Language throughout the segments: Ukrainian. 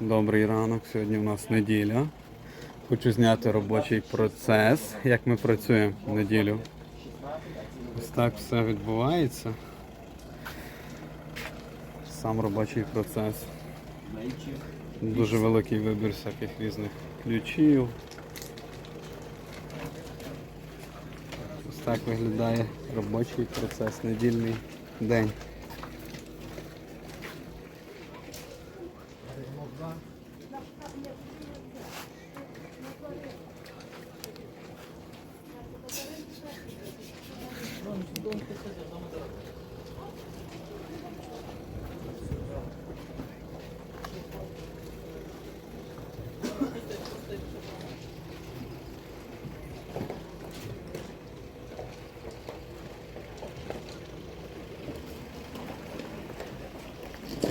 Добрий ранок, сьогодні у нас неділя. Хочу зняти робочий процес, як ми працюємо в неділю. Ось так все відбувається. Сам робочий процес. Дуже великий вибір всяких різних ключів. Ось так виглядає робочий процес, недільний день.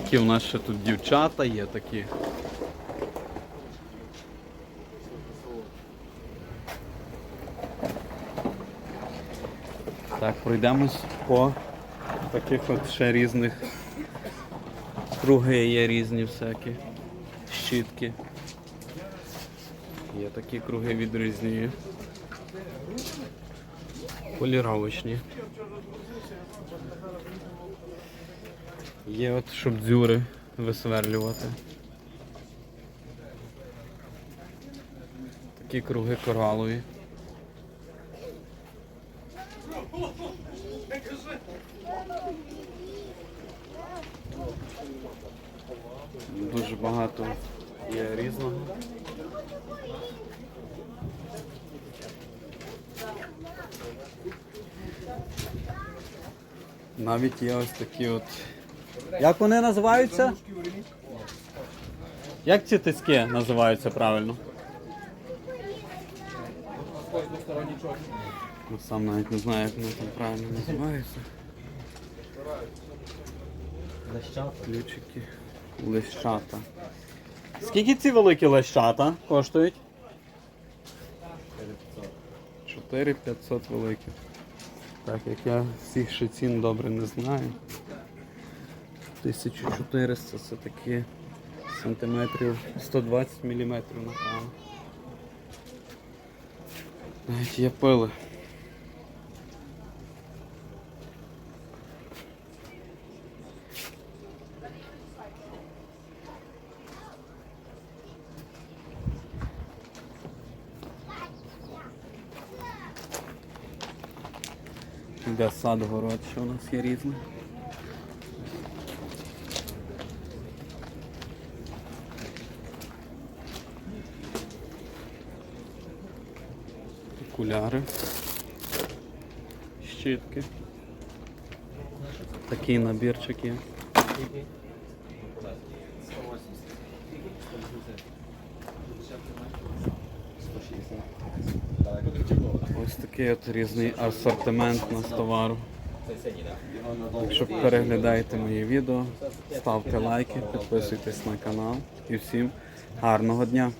Такі у нас ще тут дівчата є такі. Так, пройдемось по таких от ще різних круги є різні всякі. Щітки. Є такі круги відрізні. Поліровочні. Є от щоб дзюри висверлювати. Такі круги коралові. Дуже багато є різного. Навіть є ось такі от. Як вони називаються? Як ці тиски називаються правильно? Сам навіть не знаю, як вони там правильно називаються. Ключики. Лещата. Скільки ці великі лещата коштують? 4500 великі. Так, як я всіх ще цін добре не знаю. 1400 це такі сантиметрів 120 міліметрів, напевно. Навіть є пили. Іде сад город, що у нас є різне. Окуляри. Щітки. Такий набірчик є. Ось такий от різний асортимент у нас товару. Якщо переглядаєте мої відео, ставте лайки, підписуйтесь на канал і всім гарного дня!